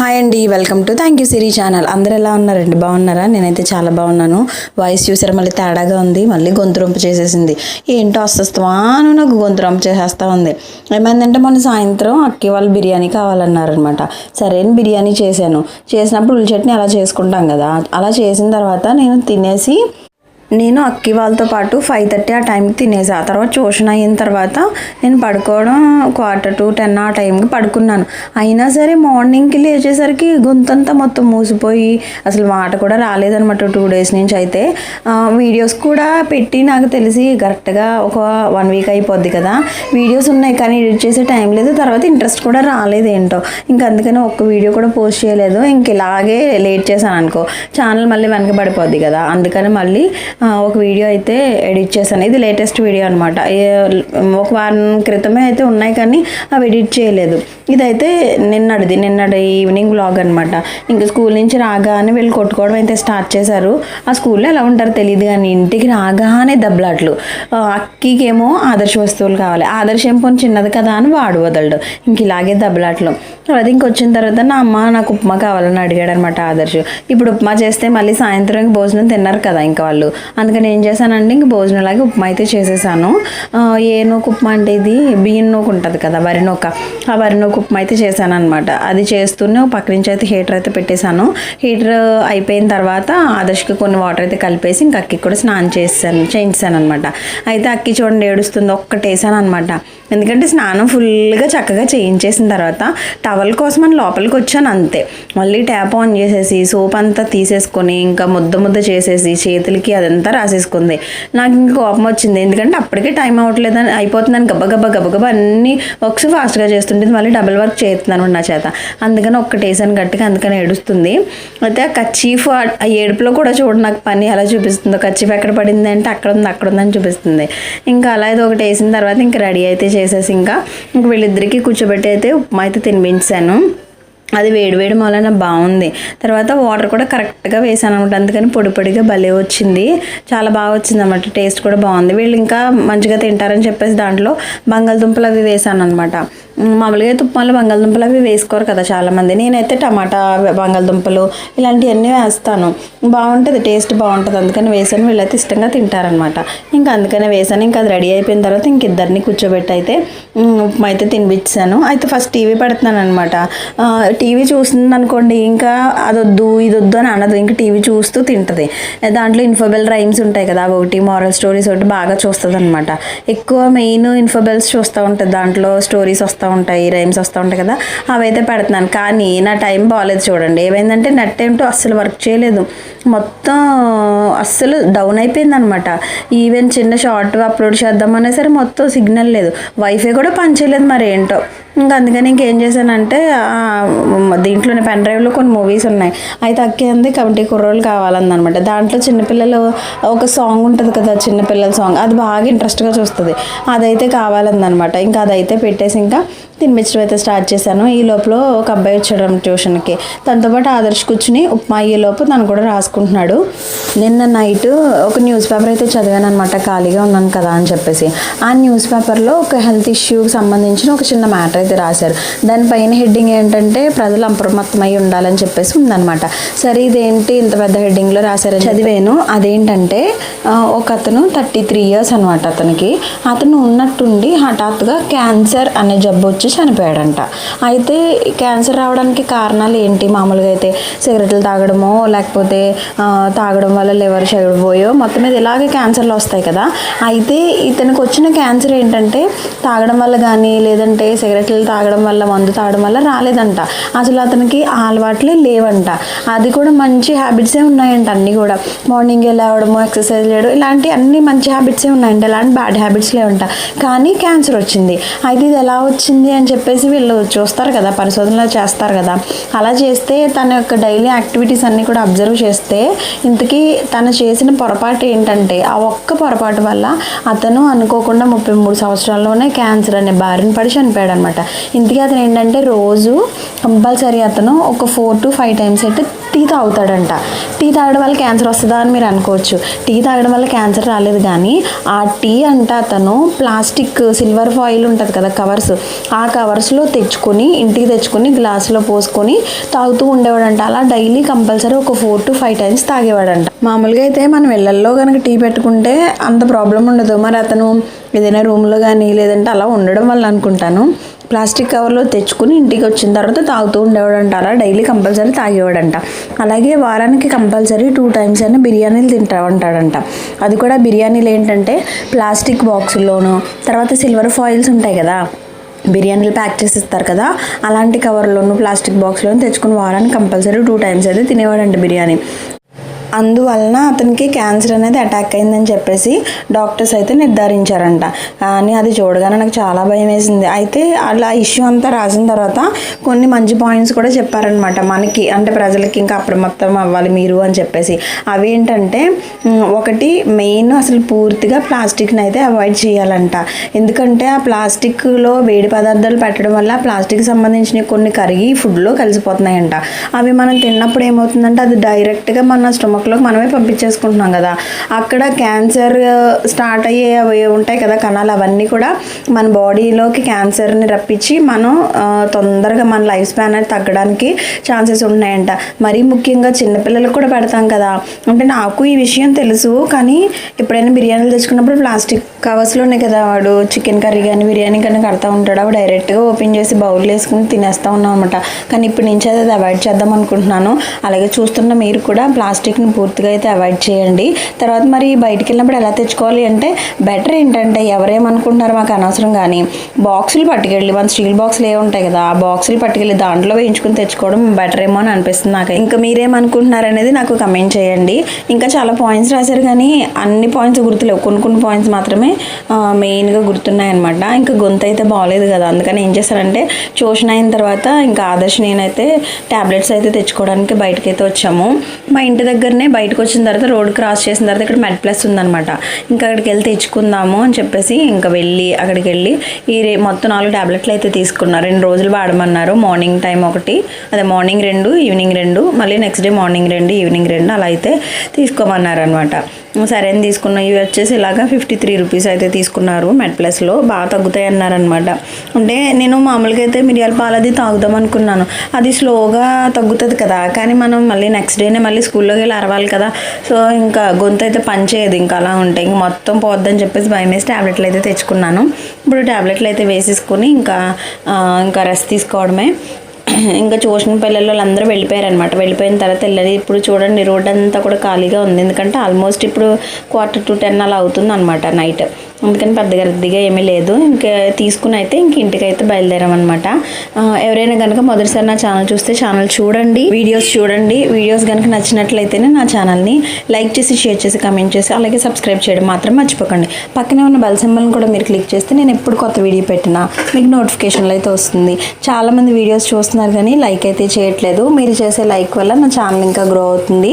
Hi అండి welcome to thank you Siri channel అందరు ఎలా ఉన్నారండి? బాగున్నారా? నేనైతే చాలా బాగున్నాను. వాయిస్ చూసారా? మళ్ళీ తేడాగా ఉంది. మళ్ళీ గొంతు రొంపు చేసేసింది. ఏంటో అస్వస్థమాను నాకు గొంతు రొంపు చేసేస్తా ఉంది. ఏమైందంటే మొన్న సాయంత్రం అక్కి వాళ్ళు బిర్యానీ కావాలన్నారనమాట సరే అని బిర్యానీ చేశాను. చేసినప్పుడు ఉల్లి చట్నీ అలా చేసుకుంటాం కదా. అలా చేసిన తర్వాత నేను తినేసి నేను అక్కి వాళ్ళతో పాటు ఫైవ్ థర్టీ ఆ టైంకి తినేసా. ఆ తర్వాత ట్యూషన్ అయిన తర్వాత నేను పడుకోవడం క్వార్టర్ టు టెన్ ఆ టైంకి పడుకున్నాను. అయినా సరే మార్నింగ్కి లేచేసరికి గొంతంతా మొత్తం మూసిపోయి అసలు మాట కూడా రాలేదనమాట టూ డేస్ నుంచి అయితే. వీడియోస్ కూడా పెట్టి నాకు తెలిసి కరెక్ట్గా ఒక వన్ వీక్ అయిపోద్ది కదా. వీడియోస్ ఉన్నాయి కానీ ఎడిట్ చేసే టైం లేదు. తర్వాత ఇంట్రెస్ట్ కూడా రాలేదు ఏంటో ఇంకా అందుకని ఒక్క వీడియో కూడా పోస్ట్ చేయలేదు. ఇంక ఇలాగే లేట్ చేశాను అనుకో. ఛానల్ మళ్ళీ వెనక పడిపోద్ది కదా. అందుకని మళ్ళీ ఒక వీడియో అయితే ఎడిట్ చేశాను. ఇది లేటెస్ట్ వీడియో అనమాట ఒక వారం క్రితమే అయితే ఉన్నాయి కానీ అవి ఎడిట్ చేయలేదు. ఇదైతే నిన్నటిది నిన్నటి ఈవినింగ్ బ్లాగ్ అనమాట ఇంకా స్కూల్ నుంచి రాగానే వీళ్ళు కొట్టుకోవడం అయితే స్టార్ట్ చేశారు. ఆ స్కూల్లో ఎలా ఉంటారో తెలియదు కానీ ఇంటికి రాగానే దెబ్బలాట్లు. అక్కికేమో ఆదర్శ వస్తువులు కావాలి. ఆదర్శ పోనీ చిన్నది కదా అని వాడు వదలడు. ఇంక ఇలాగే దెబ్బలాట్లు. అది ఇంక వచ్చిన తర్వాత నా అమ్మ నాకు ఉప్మా కావాలని అడిగాడు అనమాట ఆదర్శ్. ఇప్పుడు ఉప్మా చేస్తే మళ్ళీ సాయంత్రం భోజనం తిన్నారు కదా ఇంకా వాళ్ళు. అందుకని ఏం చేశానంటే ఇంక భోజనంలాగే ఉప్మా అయితే చేసేసాను. ఏ నూకు ఉప్మా అంటే ఇది బియ్యం నూకు ఉంటుంది కదా వరి నూక. ఆ వరి నూక ఉప్మా అయితే చేశాను అనమాట అది చేస్తూనే ఒక పక్క నుంచి అయితే హీటర్ అయితే పెట్టేశాను. హీటర్ అయిపోయిన తర్వాత ఆదర్శకి కొన్ని వాటర్ అయితే కలిపేసి ఇంక అక్కి కూడా స్నానం చేసాను చేయించాను అనమాట అయితే అక్కి చూడండి ఏడుస్తుంది ఒక్కటేసాను అనమాట ఎందుకంటే స్నానం ఫుల్గా చక్కగా చేయించేసిన తర్వాత టవల్ కోసం అని లోపలికి వచ్చాను అంతే. మళ్ళీ ట్యాప్ ఆన్ చేసేసి సోప్ అంతా తీసేసుకొని ఇంకా ముద్ద ముద్ద చేసేసి చేతులకి అదంతా రాసేసుకుంది. నాకు ఇంకా కోపం వచ్చింది. ఎందుకంటే అప్పటికే టైం అవ్వట్లేదని అయిపోతుందని గబగబ గబగబ అన్ని వర్క్స్ ఫాస్ట్గా చేస్తుంటుంది. మళ్ళీ డబుల్ వర్క్ చేస్తున్నాను నా చేత. అందుకని ఒక్కటేసాను గట్టిగా అందుకని ఏడుస్తుంది. అయితే ఆ కచ్చీఫ్ ఆ ఏడుపులో కూడా చూడండి నాకు పని ఎలా చూపిస్తుందో. కచ్చీఫ్ ఎక్కడ పడింది అంటే అక్కడ ఉంది అక్కడ ఉందని చూపిస్తుంది. ఇంకా అలా ఇది ఒకటి వేసిన తర్వాత ఇంకా రెడీ అయితే చేసేసి ఇంకా ఇంక వీళ్ళిద్దరికీ కూర్చోబెట్టి అయితే ఉప్మా అయితే తినిపించాను. అది వేడి వేడి వలన బాగుంది. తర్వాత వాటర్ కూడా కరెక్ట్గా వేసాను అనమాట అందుకని పొడి పొడిగా భలే వచ్చింది. చాలా బాగా వచ్చింది అనమాట టేస్ట్ కూడా బాగుంది. వీళ్ళు ఇంకా మంచిగా తింటారని చెప్పేసి దాంట్లో బంగాళదుంపలు అవి వేసాను అనమాట మామూలుగా తుప్పాలు బంగాళదుంపలు అవి వేసుకోరు కదా చాలామంది. నేనైతే టమాటా బంగాళదుంపలు ఇలాంటివన్నీ వేస్తాను. బాగుంటుంది. టేస్ట్ బాగుంటుంది. అందుకని వేసాను. వీళ్ళైతే ఇష్టంగా తింటారనమాట ఇంకా అందుకనే వేసాను. ఇంకా అది రెడీ అయిపోయిన తర్వాత ఇంక ఇద్దరిని కూర్చోబెట్టి అయితే ఉప్మా అయితే తినిపించాను అయితే ఫస్ట్ టీవీ పెడుతున్నాను అనమాట టీవీ చూస్తుంది అనుకోండి ఇంకా అదొద్దు ఇదొద్దు అని అనదు. ఇంకా టీవీ చూస్తూ తింటుంది. దాంట్లో ఇన్ఫోబెల్ రైమ్స్ ఉంటాయి కదా అవి ఒకటి మారల్ స్టోరీస్ ఒకటి బాగా చూస్తుంది అనమాట ఎక్కువ మెయిన్ ఇన్ఫోబెల్స్ చూస్తూ ఉంటుంది. దాంట్లో స్టోరీస్ వస్తూ ఉంటాయి రైమ్స్ వస్తూ ఉంటాయి కదా అవైతే పెడుతున్నాను. కానీ నా టైం బాగాలేదు చూడండి. ఏమైందంటే నెట్ ఏంటో అస్సలు వర్క్ చేయలేదు. మొత్తం అస్సలు డౌన్ అయిపోయింది అనమాట ఈవెన్ చిన్న షార్ట్ అప్లోడ్ చేద్దామన్నా సరే మొత్తం సిగ్నల్ లేదు. వైఫై కూడా పనిచేయలేదు మరి ఏంటో. ఇంకా అందుకని ఇంకేం చేశానంటే దీంట్లోనే పెన్ డ్రైవ్లో కొన్ని మూవీస్ ఉన్నాయి. అయితే అక్కేంది కమిటీ కుర్రోళ్ళు కావాలందనమాట. దాంట్లో చిన్నపిల్లలు ఒక సాంగ్ ఉంటుంది కదా చిన్నపిల్లల సాంగ్ అది బాగా ఇంట్రెస్ట్గా చూస్తుంది. అదైతే కావాలందనమాట. ఇంకా అదైతే పెట్టేసి ఇంకా తినిపించడం అయితే స్టార్ట్ చేశాను. ఈ లోపల ఒక అబ్బాయి వచ్చాడు ట్యూషన్కి దాంతోపాటు ఆదర్శ్ కూర్చుని ఉప్మా అయ్యే లోపు తను కూడా రాసుకుంటున్నాడు. నిన్న నైట్ ఒక న్యూస్ పేపర్ అయితే చదివాను అనమాట. ఖాళీగా ఉన్నాను కదా అని చెప్పేసి. ఆ న్యూస్ పేపర్లో ఒక హెల్త్ ఇష్యూకి సంబంధించిన ఒక చిన్న మ్యాటర్ అయితే రాశారు. దానిపైన హెడ్డింగ్ ఏంటంటే ప్రజలు అప్రమత్తమై ఉండాలని చెప్పేసి ఉందనమాట సరే ఇదేంటి ఇంత పెద్ద హెడ్డింగ్లో రాశారని చదివాను. అదేంటంటే ఒక అతను థర్టీ త్రీ ఇయర్స్ అనమాట అతనికి. అతను ఉన్నట్టుండి హఠాత్తుగా క్యాన్సర్ అనే జబ్బు వచ్చి చనిపోయాడంట. అయితే క్యాన్సర్ రావడానికి కారణాలు ఏంటి? మామూలుగా అయితే సిగరెట్లు తాగడమో లేకపోతే తాగడం వల్ల లివర్ చెడిపోయో మొత్తం మీద ఇలాగే క్యాన్సర్లు వస్తాయి కదా. అయితే ఇతనికి వచ్చిన క్యాన్సర్ ఏంటంటే తాగడం వల్ల కానీ లేదంటే సిగరెట్ సిగరెట్లు తాగడం వల్ల మందు తాగడం వల్ల రాలేదంట. అసలు అతనికి ఆ అలవాట్లే లేవంట. అది కూడా మంచి హ్యాబిట్సే ఉన్నాయంట అన్నీ కూడా. మార్నింగ్ లేవడము ఎక్సర్సైజ్ చేయడం ఇలాంటి అన్ని మంచి హ్యాబిట్సే ఉన్నాయంట. ఇలాంటి బ్యాడ్ హ్యాబిట్స్ లేవంట. కానీ క్యాన్సర్ వచ్చింది. అయితే ఇది ఎలా వచ్చింది అని చెప్పేసి వీళ్ళు చూస్తారు కదా పరిశోధనలు చేస్తారు కదా. అలా చేస్తే తన యొక్క డైలీ యాక్టివిటీస్ అన్నీ కూడా అబ్జర్వ్ చేస్తే ఇంతకీ తను చేసిన పొరపాటు ఏంటంటే ఆ ఒక్క పొరపాటు వల్ల అతను అనుకోకుండా ముప్పై మూడు సంవత్సరాల్లోనే క్యాన్సర్ అనే బారిన పడి చనిపోయాడు అనమాట ఇంతకీ అతను ఏంటంటే రోజు కంపల్సరీ అతను ఒక ఫోర్ టు ఫైవ్ టైమ్స్ అయితే టీ తాగుతాడంట. టీ తాగడం వల్ల క్యాన్సర్ వస్తుందా అని మీరు అనుకోవచ్చు. టీ తాగడం వల్ల క్యాన్సర్ రాలేదు కానీ ఆ టీ అంటే అతను ప్లాస్టిక్ సిల్వర్ ఫాయిల్ ఉంటుంది కదా కవర్స్ ఆ కవర్స్లో తెచ్చుకొని ఇంటికి తెచ్చుకొని గ్లాసులో పోసుకొని తాగుతూ ఉండేవాడంట. అలా డైలీ కంపల్సరీ ఒక ఫోర్ టు ఫైవ్ టైమ్స్ తాగేవాడంట. మామూలుగా అయితే మనం ఇళ్ళల్లో కనుక టీ పెట్టుకుంటే అంత ప్రాబ్లం ఉండదు. మరి అతను ఏదైనా రూమ్లో కానీ లేదంటే అలా ఉండడం వల్ల అనుకుంటాను. ప్లాస్టిక్ కవర్లో తెచ్చుకుని ఇంటికి వచ్చిన తర్వాత తాగుతూ ఉండేవాడంట. అలా డైలీ కంపల్సరీ తాగేవాడంట. అలాగే వారానికి కంపల్సరీ టూ టైమ్స్ అయినా బిర్యానీలు తింటా ఉంటాడంట అది కూడా బిర్యానీలు ఏంటంటే ప్లాస్టిక్ బాక్సుల్లోనూ తర్వాత సిల్వర్ ఫాయిల్స్ ఉంటాయి కదా బిర్యానీలు ప్యాక్ చేసి ఇస్తారు కదా అలాంటి కవర్లోను ప్లాస్టిక్ బాక్స్లోను తెచ్చుకుని వారానికి కంపల్సరీ టూ టైమ్స్ అయితే తినేవాడంట బిర్యానీ. అందువలన అతనికి క్యాన్సర్ అనేది అటాక్ అయిందని చెప్పేసి డాక్టర్స్ అయితే నిర్ధారించారంట. కానీ అది చూడగానే నాకు చాలా భయం వేసింది. అయితే అలా ఇష్యూ అంతా రాసిన తర్వాత కొన్ని మంచి పాయింట్స్ కూడా చెప్పారనమాట మనకి అంటే ప్రజలకి ఇంకా అప్రమత్తం అవ్వాలి మీరు అని చెప్పేసి. అవి ఏంటంటే ఒకటి మెయిన్ అసలు పూర్తిగా ప్లాస్టిక్ని అయితే అవాయిడ్ చేయాలంట. ఎందుకంటే ఆ ప్లాస్టిక్లో వేడి పదార్థాలు పెట్టడం వల్ల ప్లాస్టిక్ సంబంధించిన కొన్ని కరిగి ఫుడ్లో కలిసిపోతున్నాయంట. అవి మనం తిన్నప్పుడు ఏమవుతుందంటే అది డైరెక్ట్గా మన స్టమక్లోకి మనమే పంపించేసుకుంటున్నాం కదా. అక్కడ క్యాన్సర్ స్టార్ట్ అయ్యే అవి ఉంటాయి కదా కణాలు అవన్నీ కూడా మన బాడీలోకి క్యాన్సర్ని రప్పించి మనం తొందరగా మన లైఫ్ స్పాన్ అనేది తగ్గడానికి ఛాన్సెస్ ఉన్నాయంట. మరీ ముఖ్యంగా చిన్నపిల్లలకు కూడా పెడతాం కదా. అంటే నాకు ఈ విషయం తెలుసు కానీ ఎప్పుడైనా బిర్యానీలు తెచ్చుకున్నప్పుడు ప్లాస్టిక్ కవర్స్లోనే కదా వాడు చికెన్ కర్రీ కానీ బిర్యానీ కానీ కడతా ఉంటాడు. అవి డైరెక్ట్గా ఓపెన్ చేసి బౌల్ వేసుకుని తినేస్తూ ఉన్నాం అనమాట కానీ ఇప్పటి నుంచి అది అవాయిడ్ చేద్దాం అనుకుంటున్నాను. అలాగే చూస్తున్న మీరు కూడా ప్లాస్టిక్ని పూర్తిగా అయితే అవాయిడ్ చేయండి. తర్వాత మరి బయటికి వెళ్ళినప్పుడు ఎలా తెచ్చుకోవాలి అంటే బెటర్ ఏంటంటే ఎవరేమనుకుంటున్నారు మాకు అనవసరం కానీ బాక్సులు పట్టుకెళ్ళి మన స్టీల్ బాక్సులు ఏ ఉంటాయి కదా ఆ బాక్సులు పట్టుకెళ్ళి దాంట్లో వేయించుకుని తెచ్చుకోవడం బెటర్ ఏమో అని అనిపిస్తుంది నాకు. ఇంకా మీరేమనుకుంటున్నారు అనేది నాకు కమెంట్ చేయండి. ఇంకా చాలా పాయింట్స్ రాశారు కానీ అన్ని పాయింట్స్ గుర్తులేవు. కొన్ని కొన్ని పాయింట్స్ మాత్రమే మెయిన్గా గుర్తున్నాయి అనమాట ఇంకా గొంతు అయితే బాగాలేదు కదా అందుకని ఏం చేశారంటే ట్యూషన్ అయిన తర్వాత ఇంకా ఆదర్శ్ నేనైతే ట్యాబ్లెట్స్ అయితే తెచ్చుకోవడానికి బయటకి అయితే వచ్చాము. మా ఇంటి దగ్గర వెంటనే బయటకు వచ్చిన తర్వాత రోడ్ క్రాస్ చేసిన తర్వాత ఇక్కడ మెడ్ ప్లస్ ఉందనమాట ఇంకా అక్కడికి వెళ్ళి తెచ్చుకుందాము అని చెప్పేసి ఇంకా వెళ్ళి అక్కడికి వెళ్ళి ఈ మొత్తం నాలుగు ట్యాబ్లెట్లు అయితే తీసుకున్నారు. రెండు రోజులు వాడమన్నారు. మార్నింగ్ టైం ఒకటి అదే మార్నింగ్ రెండు ఈవినింగ్ రెండు మళ్ళీ నెక్స్ట్ డే మార్నింగ్ రెండు ఈవినింగ్ రెండు అలా అయితే తీసుకోమన్నారు అనమాట సరే అని తీసుకున్న. ఇవి వచ్చేసి ఇలాగా ఫిఫ్టీ త్రీ రూపీస్ అయితే తీసుకున్నారు మెడ్ ప్లస్లో. బాగా తగ్గుతాయి అన్నారనమాట అంటే నేను మామూలుగా అయితే మిరియాల పాలది తాగుదాం అనుకున్నాను. అది స్లోగా తగ్గుతుంది కదా. కానీ మనం మళ్ళీ నెక్స్ట్ డేనే మళ్ళీ స్కూల్లోకి వెళ్ళి అరవాలి కదా. సో ఇంకా గొంతు అయితే పనిచేయదు. ఇంకా అలా ఉంటాయి ఇంక మొత్తం పోద్దని చెప్పేసి భయం వేసి ట్యాబ్లెట్లు అయితే తెచ్చుకున్నాను. ఇప్పుడు ట్యాబ్లెట్లు అయితే వేసేసుకొని ఇంకా ఇంకా రెస్ట్ తీసుకోవడమే. ఇంకా చూసిన పిల్లలు వాళ్ళందరూ వెళ్ళిపోయారనమాట వెళ్ళిపోయిన తర్వాత వెళ్ళాలి ఇప్పుడు చూడండి రోడ్ అంతా కూడా ఖాళీగా ఉంది. ఎందుకంటే ఆల్మోస్ట్ ఇప్పుడు క్వార్టర్ టు టెన్ అలా అవుతుంది అనమాట నైట్. అందుకని పెద్దగా రద్దీగా ఏమీ లేదు. ఇంకా తీసుకుని అయితే ఇంక ఇంటికి అయితే బయలుదేరామన్నమాట ఎవరైనా కనుక మొదటిసారి నా ఛానల్ చూస్తే ఛానల్ చూడండి వీడియోస్ చూడండి. వీడియోస్ కనుక నచ్చినట్లయితేనే నా ఛానల్ని లైక్ చేసి షేర్ చేసి కమెంట్ చేసి అలాగే సబ్స్క్రైబ్ చేయడం మాత్రం మర్చిపోకండి. పక్కనే ఉన్న బెల్ సింబల్ని కూడా మీరు క్లిక్ చేస్తే నేను ఎప్పుడు కొత్త వీడియో పెట్టినా మీకు నోటిఫికేషన్లు అయితే వస్తుంది. చాలామంది వీడియోస్ చూస్తున్నారు కానీ లైక్ అయితే చేయట్లేదు. మీరు చేసే లైక్ వల్ల నా ఛానల్ ఇంకా గ్రో అవుతుంది.